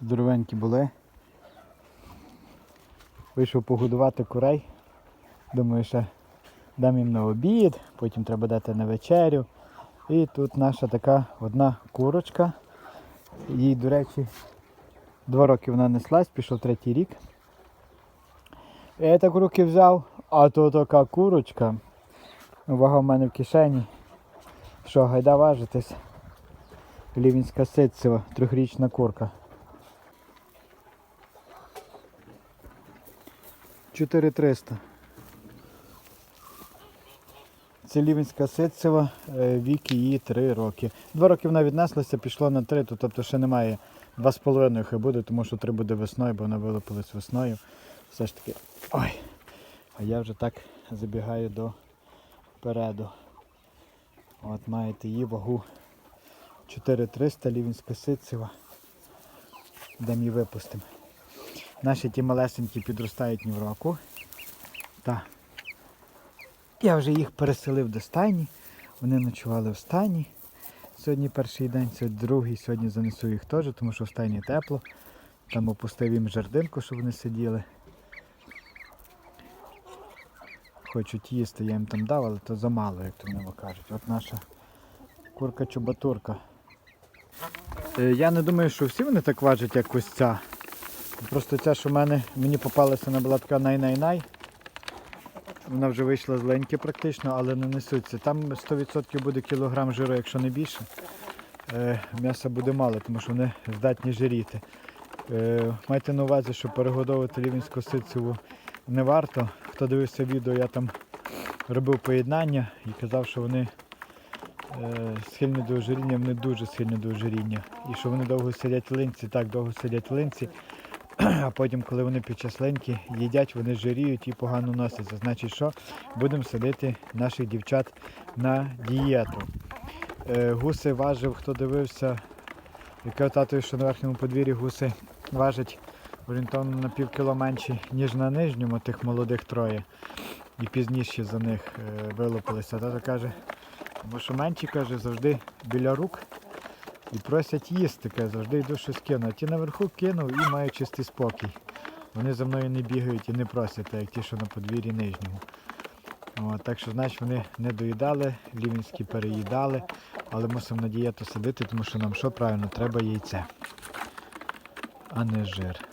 Здоровенькі були. Вийшов погодувати курей. Думаю, ще дам їм на обід, потім треба дати на вечерю. І тут наша така одна курочка. Їй, до речі, два роки вона неслась, пішов третій рік. Я так руки взяв, а то така курочка. Вага в мене в кишені. Що, гайда важитись? Лівінська ситцева, трьохрічна курка. 4300. Це лівенська ситцева, е, вік її 3 роки. Два роки вона віднеслася, пішло на 3, тобто ще немає 2,5 хай буде, тому що 3 буде весною, бо вона вилупилась весною. Все ж таки. Ой. А я вже так забігаю до переду. От маєте її вагу 4300 лівінська ситцева. Де її випустимо. Наші ті малесенькі підростають в року. Та. Я вже їх переселив до стайні. Вони ночували в стайні. Сьогодні перший день, сьогодні другий, сьогодні занесу їх теж, тому що в стайні тепло. Там опустив їм жердинку, щоб вони сиділи. Хочуть їсти, я їм там дав, але то замало, як то вони кажуть. От наша курка-чубатурка. Е, Я не думаю, що всі вони так важать, як ось ця. Просто ця, що в мене мені попалася, вона була така най-най-най. Вона вже вийшла з леньки практично, але не несуться. Там 100% буде кілограм жиру, якщо не більше. Е, м'яса буде мало, тому що вони здатні жиріти. Е, майте на увазі, що перегодовувати лівінську ситцеву не варто. Хто дивився відео, я там робив поєднання і казав, що вони е, схильні до ожиріння, вони дуже схильні до ожиріння. І що вони довго сидять линці, так довго сидять линці, а потім, коли вони під час їдять, вони жиріють і погано носяться. Значить, що будемо садити наших дівчат на дієту. Е, гуси важив, хто дивився, яке татою, що на верхньому подвір'ї гуси важать орієнтовно на пів кіло менші, ніж на нижньому, тих молодих троє. І пізніше за них е, вилупилися. Тато каже, бо що менші каже, завжди біля рук і просять їсти, каже, завжди йду щось кину. Ті наверху кинув і мають чистий спокій. Вони за мною не бігають і не просять, як ті, що на подвір'ї нижньому. От, так що, значить, вони не доїдали, лівінські переїдали, але мусимо на дієту садити, тому що нам що правильно, треба яйце, а не жир.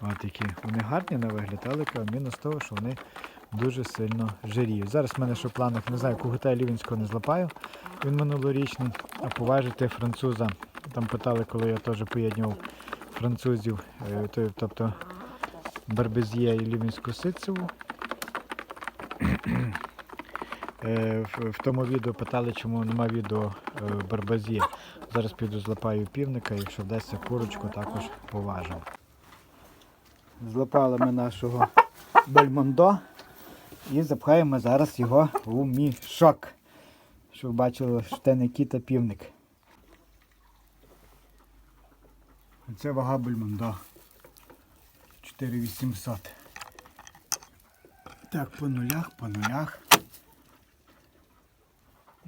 От які вони гарні на вигляд, але мінус того, що вони дуже сильно жиріють. Зараз в мене що в планах, не знаю, кугута лівінського не злапаю, він минулорічний, а поважити француза. Там питали, коли я теж поєднував французів, е, тобто Барбез'є і Лівінську ситцеву. Е, В, тому відео питали, чому нема відео е, Зараз піду злапаю півника, якщо вдасться курочку, також поважу. Злапали ми нашого бельмондо запхаємо зараз його у мішок. Щоб бачили, що це не кіт, а півник. Це вага бельмондо. 4800. Так, по нулях, по нулях.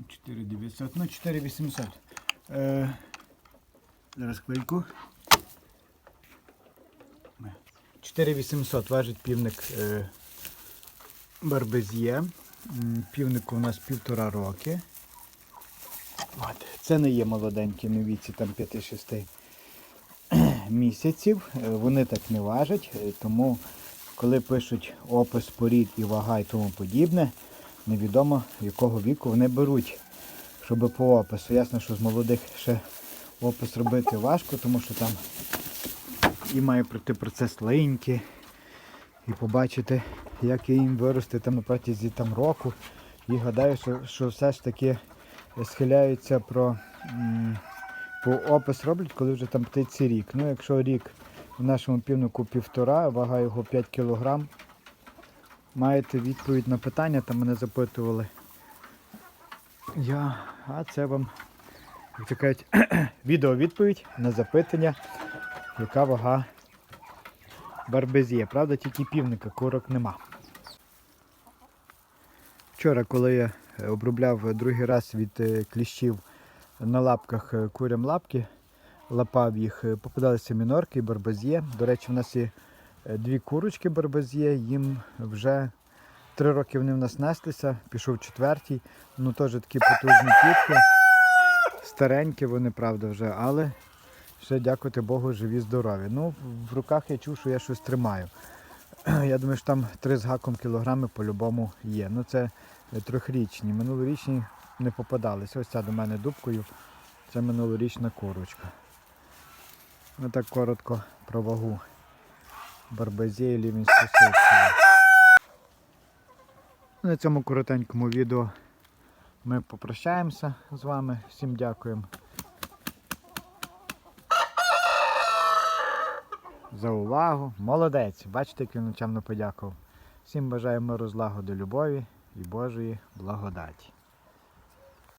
4900, ну 4800. Е, зараз хвильку. 4800 важить півник е, Барбез'є. Півнику у нас півтора роки. От. Це не є молоденькі на віці, там 5-6 місяців. Е, Вони так не важать, е, тому коли пишуть опис порід і вага і тому подібне, невідомо якого віку вони беруть, щоб по опису. Ясно, що з молодих ще опис робити важко, тому що там і має пройти процес линьки, і побачити, як їм вирости там на протязі там, року. І гадаю, що, що все ж таки схиляються про по опис роблять, коли вже там птиці рік. Ну, якщо рік в нашому півнику півтора, вага його 5 кг, маєте відповідь на питання, там мене запитували. Я, а це вам, то кажуть, відео відповідь на запитання, яка вага барбезє. Правда, тільки півника, курок нема. Вчора, коли я е, обробляв другий раз від е, кліщів на лапках е, курям лапки, лапав їх, е, попадалися мінорки і барбазє. До речі, в нас є е, дві курочки барбазє, їм вже три роки вони в нас неслися, пішов четвертій. Ну теж такі потужні тітки. Старенькі вони, правда, вже, але ще дякувати Богу, живі, здорові. Ну, в руках я чув, що я щось тримаю. Я думаю, що там 3 з гаком кілограми по-любому є. Ну це е, трьохрічні. Минулорічні не попадалися. Ось ця до мене дубкою. Це минулорічна курочка. Ну так коротко про вагу. Барбазє і лівінську. На цьому коротенькому відео ми попрощаємося з вами. Всім дякуємо за увагу. Молодець. Бачите, як він ночамно подякував. Всім бажаю миру, злагоди, любові і Божої благодаті.